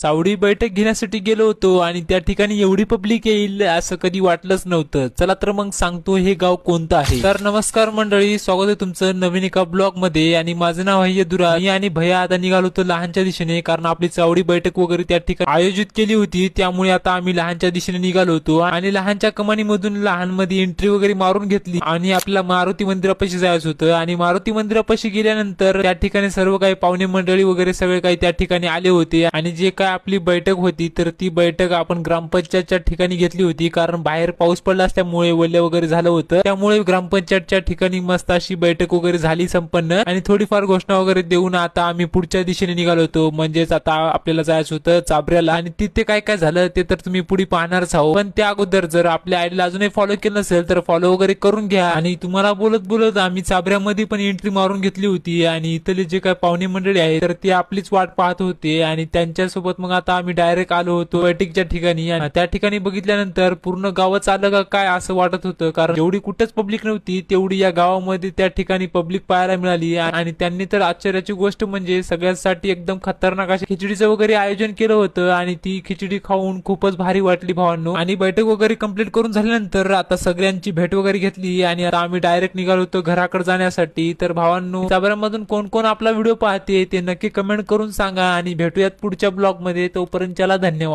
चावडी बैठक घेण्यासाठी गेलो होतो आणि त्या ठिकाणी एवढी पब्लिक येईल असं कधी वाटलंच नव्हतं. चला तर मग सांगतो हे गाव कोणतं आहे. तर नमस्कार मंडळी स्वागत आहे तुमचं नवीन एका ब्लॉगमध्ये आणि माझं नाव आहे यदुरा. मी आणि भैया आता निघालो होतो लहानच्या दिशेने कारण आपली चावडी बैठक वगैरे त्या ठिकाणी आयोजित केली होती. त्यामुळे आता आम्ही लहानच्या दिशेने निघालो होतो आणि लहानच्या कमानीमधून लहानमध्ये एंट्री वगैरे मारून घेतली आणि आपल्याला मारुती मंदिरापाशी जायचं होतं आणि मारुती मंदिरापाशी गेल्यानंतर त्या ठिकाणी सर्व काही पाहुणे मंडळी वगैरे सगळे काही त्या ठिकाणी आले होते आणि जे काय आपली बैठक होती तर ती बैठक आपण ग्रामपंचायतच्या ठिकाणी घेतली होती. कारण बाहेर पाऊस पडला असल्यामुळे वल्ले वगैरे झालं होतं. त्यामुळे ग्रामपंचायतच्या ठिकाणी मस्त अशी बैठक वगैरे झाली संपन्न. आणि थोडीफार घोषणा वगैरे देऊन आता आम्ही पुढच्या दिशेने निघालो होतो. म्हणजेच आता आपल्याला जायचं होतं चाबऱ्याला. आणि तिथे काय काय झालं ते तर तुम्ही पुढे पाहणारच आहो पण त्या अगोदर जर आपल्या आईला अजूनही फॉलो केलं नसेल तर फॉलो वगैरे करून घ्या. आणि तुम्हाला बोलत बोलत आम्ही चाबऱ्यामध्ये पण एंट्री मारून घेतली होती. आणि इथले जे काय पाहुणे मंडळी आहे तर ते आपलीच वाट पाहत होते. आणि त्यांच्यासोबत मग आता आम्ही डायरेक्ट आलो होतो बैठकच्या ठिकाणी. त्या ठिकाणी बघितल्यानंतर पूर्ण गावच आलं का काय असं वाटत होतं. कारण एवढी कुठेच पब्लिक नव्हती तेवढी या गावामध्ये त्या ठिकाणी पब्लिक पाहायला मिळाली. आणि त्यांनी तर आश्चर्याची गोष्ट म्हणजे सगळ्यांसाठी एकदम खतरनाक अशा खिचडीचं वगैरे आयोजन केलं होतं. आणि ती खिचडी खाऊन खूपच भारी वाटली भावांनो. आणि बैठक वगैरे कंप्लीट करून झाल्यानंतर आता सगळ्यांची भेट वगैरे घेतली. आणि आता आम्ही डायरेक्ट निघालो होतो घराकडे जाण्यासाठी. तर भावांनो साबरामधून कोण कोण आपला व्हिडिओ पाहते ते नक्की कमेंट करून सांगा. आणि भेटूयात पुढच्या ब्लॉग मध्ये तोपर्यंत चला धन्यवाद.